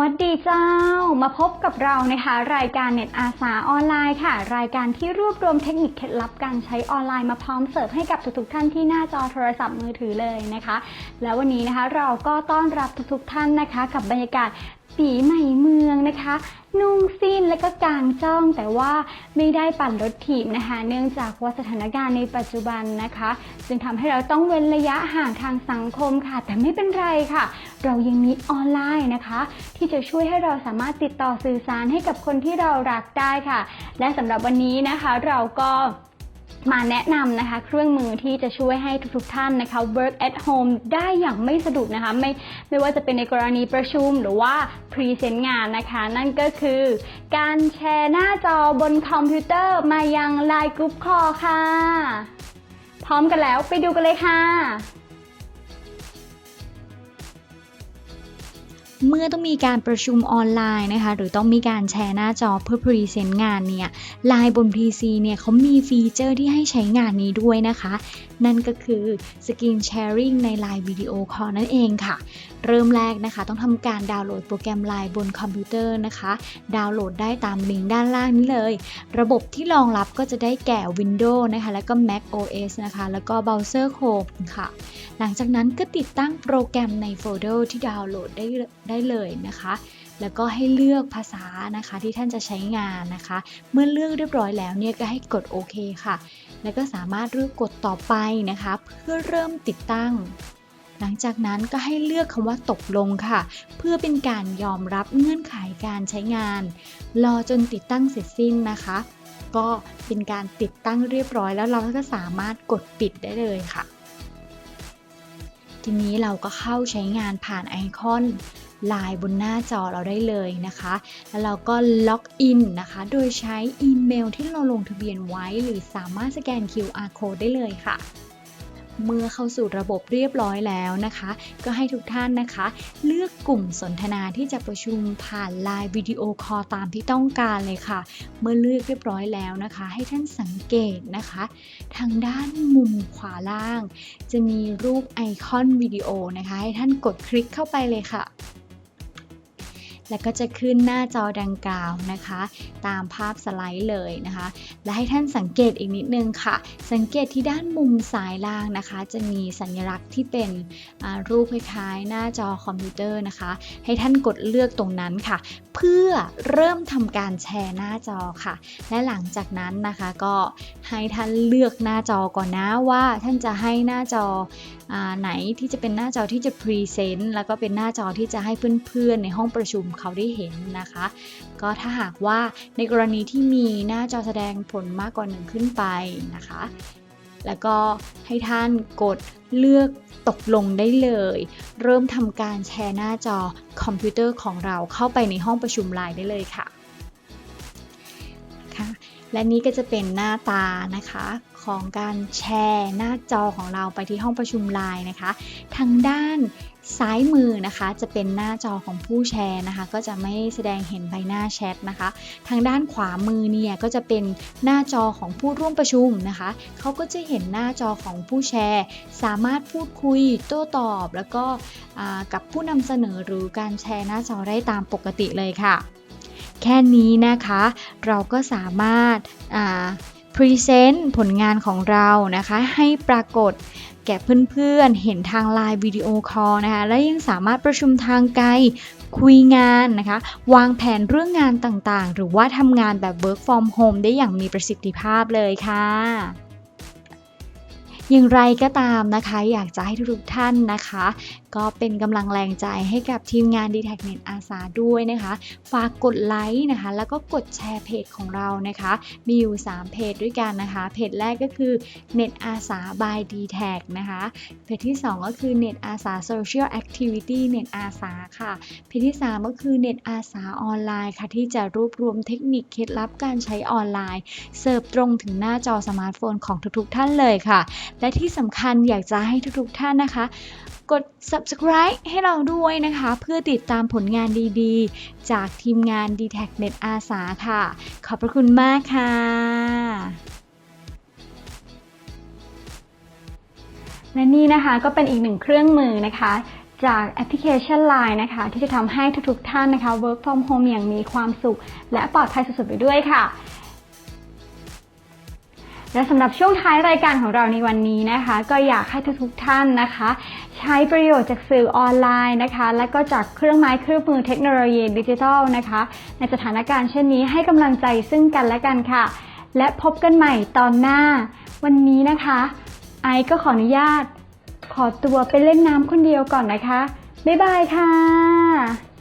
วัสดีเจ้า มาพบกับเรานะคะ รายการเน็ตอาสาออนไลน์ค่ะ รายการที่รวบรวมเทคนิคเคล็ดลับการใช้ออนไลน์มาพร้อมเสิร์ฟให้กับทุกๆท่านที่หน้าจอโทรศัพท์มือถือเลยนะคะ แล้ววันนี้นะคะเราก็ต้อนรับทุกๆท่านนะคะ กับบรรยากาศ ปีใหม่เมืองนะคะ นุ่งสิ้นและก็กางจ้อง แต่ว่าไม่ได้ปั่นรถถีบนะคะ เนื่องจากว่าสถานการณ์ในปัจจุบันนะคะ จึงทำให้เราต้องเว้นระยะห่างทางสังคมค่ะ แต่ไม่เป็นไรค่ะ เรายังมีออนไลน์นะคะ ที่จะช่วยให้เราสามารถติดต่อสื่อสารให้กับคนที่เรารักได้ค่ะ และสำหรับวันนี้นะคะเราก็ มาแนะนำนะคะ เครื่องมือที่จะช่วยให้ทุกๆท่านนะคะ work at home ได้อย่างไม่สะดุดนะคะ ไม่ไม่ว่าจะเป็นในกรณีประชุมหรือว่าพรีเซนต์งานนะคะ นั่นก็คือ การแชร์หน้าจอบนคอมพิวเตอร์มายัง Line Group Call ค่ะ พร้อมกันแล้วไปดูกันเลยค่ะ เมื่อต้องมีการประชุมออนไลน์นะคะ หรือต้องมีการแชร์หน้าจอเพื่อพรีเซนต์งานเนี่ยไลน์บน PC เนี่ยเขามีฟีเจอร์ที่ให้ใช้งานนี้ด้วยนะคะ นั่นก็คือสกรีนแชร์ริงในไลน์วิดีโอคอลนั่นเองค่ะ เริ่มแรกนะคะ ต้องทำการดาวน์โหลดโปรแกรม Line บนคอมพิวเตอร์นะคะ ดาวน์โหลดได้ตามลิงก์ด้านล่างนี้เลย ระบบที่รองรับก็จะได้แก่ Windows นะคะ แล้วก็ Mac OS นะคะ แล้วก็ Browser Chrome ค่ะ หลังจากนั้นก็ติดตั้งโปรแกรมในโฟลเดอร์ที่ดาวน์โหลดได้ได้เลยนะคะ แล้วก็ให้เลือกภาษานะคะที่ท่านจะใช้งานนะคะ เมื่อเลือกเรียบร้อยแล้วเนี่ยก็ให้กดโอเคค่ะ แล้วก็สามารถเลือกกดต่อไปนะคะ เพื่อเริ่มติดตั้ง หลังจากนั้นก็ให้เลือกคำว่าตกลงค่ะ เพื่อเป็นการยอมรับเงื่อนไขการใช้งาน รอจนติดตั้งเสร็จสิ้นนะคะ ก็เป็นการติดตั้งเรียบร้อยแล้วเราก็สามารถกดปิดได้เลยค่ะ ทีนี้เราก็เข้าใช้งานผ่านไอคอนไลน์บนหน้าจอเราได้เลยนะคะ แล้วเราก็ล็อกอินนะคะ โดยใช้อีเมลที่เราลงทะเบียนไว้ หรือสามารถสแกน QR code ได้เลยค่ะ เมื่อเข้าสู่ระบบเรียบร้อยแล้วนะคะ ก็ให้ทุกท่านนะคะ เลือกกลุ่มสนทนาที่จะประชุมผ่านไลน์วิดีโอคอลตามที่ต้องการเลยค่ะ เมื่อเลือกเรียบร้อยแล้วนะคะ ให้ท่านสังเกตนะคะ ทางด้านมุมขวาล่าง จะมีรูปไอคอนวิดีโอนะคะ ให้ท่านกดคลิกเข้าไปเลยค่ะ แล้วก็จะขึ้นหน้าจอดังกล่าวนะคะ ตามภาพสไลด์เลยนะคะ และให้ท่านสังเกตอีกนิดนึงค่ะ สังเกตที่ด้านมุมซ้ายล่างนะคะ จะมีสัญลักษณ์ที่เป็นรูปคล้ายๆ หน้าจอคอมพิวเตอร์นะคะ ให้ท่านกดเลือกตรงนั้นค่ะ เพื่อเริ่มทำการแชร์หน้าจอค่ะ และหลังจากนั้นนะคะก็ให้ท่านเลือกหน้าจอก่อนนะว่าท่านจะให้หน้าจออไหนที่จะเป็นหน้าจอที่จะพรีเซนต์แล้วก็เป็นหน้าจอที่จะให้เพื่อนๆในห้องประชุมเขาได้เห็นนะคะ ก็ถ้าหากว่าในกรณีที่มีหน้าจอแสดงผลมากกว่าหนึ่งขึ้นไปนะคะ แล้วก็ให้ท่านกดเลือกตกลงได้เลย เริ่มทำการแชร์หน้าจอคอมพิวเตอร์ของเราเข้าไปในห้องประชุมไลน์ได้เลยค่ะ ค่ะและนี้ก็จะเป็นหน้าตานะคะของการแชร์หน้าจอของเราไปที่ห้องประชุมไลน์นะคะ ทางด้านซ้ายมือนะคะจะเป็นหน้าจอของผู้แชร์นะคะ ก็จะไม่แสดงเห็นใบหน้าแชทนะคะ ทางด้านขวามือเนี่ยก็จะเป็นหน้าจอของผู้ร่วมประชุมนะคะเขาก็จะเห็นหน้าจอของผู้แชร์ สามารถพูดคุยโต้ตอบ แล้วก็กับผู้นำเสนอหรือการแชร์หน้าจอได้ตามปกติเลยค่ะ แค่นี้นะคะ เราก็สามารถพรีเซนต์ผลงานของเรานะคะ ให้ปรากฏแก่เพื่อนๆ เห็นทางไลน์วิดีโอคอลนะคะ และยังสามารถประชุมทางไกล คุยงานนะคะ วางแผนเรื่องงานต่างๆ หรือว่าทำงานแบบ work from home ได้อย่างมีประสิทธิภาพเลยค่ะ อย่างไรก็ตามนะคะ อยากจะให้ทุกท่านนะคะ ก็เป็นกำลังแรงใจให้กับทีมงาน d t a c Net อาสาด้วยนะคะ ฝากกดไลค์นะคะ แล้วก็กดแชร์เพจของเรานะคะ มีอยู่ 3 เพจด้วยกันนะคะ เพจแรกก็คือ Net อาสา by d t a c นะคะ เพจที่ 2 ก็คือ Net อาสา Social Activity Net อาสาค่ะ เพจที่ 3 ก็คือ Net อาสาออนไลน์ค่ะ ที่จะรวบรวมเทคนิคเคล็ดลับการใช้ออนไลน์ เสิร์ฟตรงถึงหน้าจอสมาร์ทโฟนของทุกๆท่านเลยค่ะและที่สำคัญอยากจะให้ทุกๆท่านนะคะ กด subscribe ให้เราด้วยนะคะ เพื่อติดตามผลงานดีๆ จากทีมงาน d t a c Net อาสาค่ะ ขอบพระคุณมากค่ะและนี่นะคะก็เป็นอีกหนึ่งเครื่องมือนะคะ จากแอปพลิเคชัน Line นะคะ ที่จะทำให้ทุกๆท่านนะคะ work from home อย่างมีความสุข และปลอดภัยสุดๆไปด้วยค่ะ และสำหรับช่วงท้ายรายการของเราในวันนี้นะคะ ก็อยากให้ทุกๆท่านนะคะ ใช้ประโยชน์จากสื่อออนไลน์นะคะ และก็จากเครื่องไม้เครื่องมือเทคโนโลยีดิจิทัลนะคะ ในสถานการณ์เช่นนี้ให้กำลังใจซึ่งกันและกันค่ะ และพบกันใหม่ตอนหน้า วันนี้นะคะ ไอก็ขออนุญาต ขอตัวไปเล่นน้ำคนเดียวก่อนนะคะบ๊ายบายค่ะ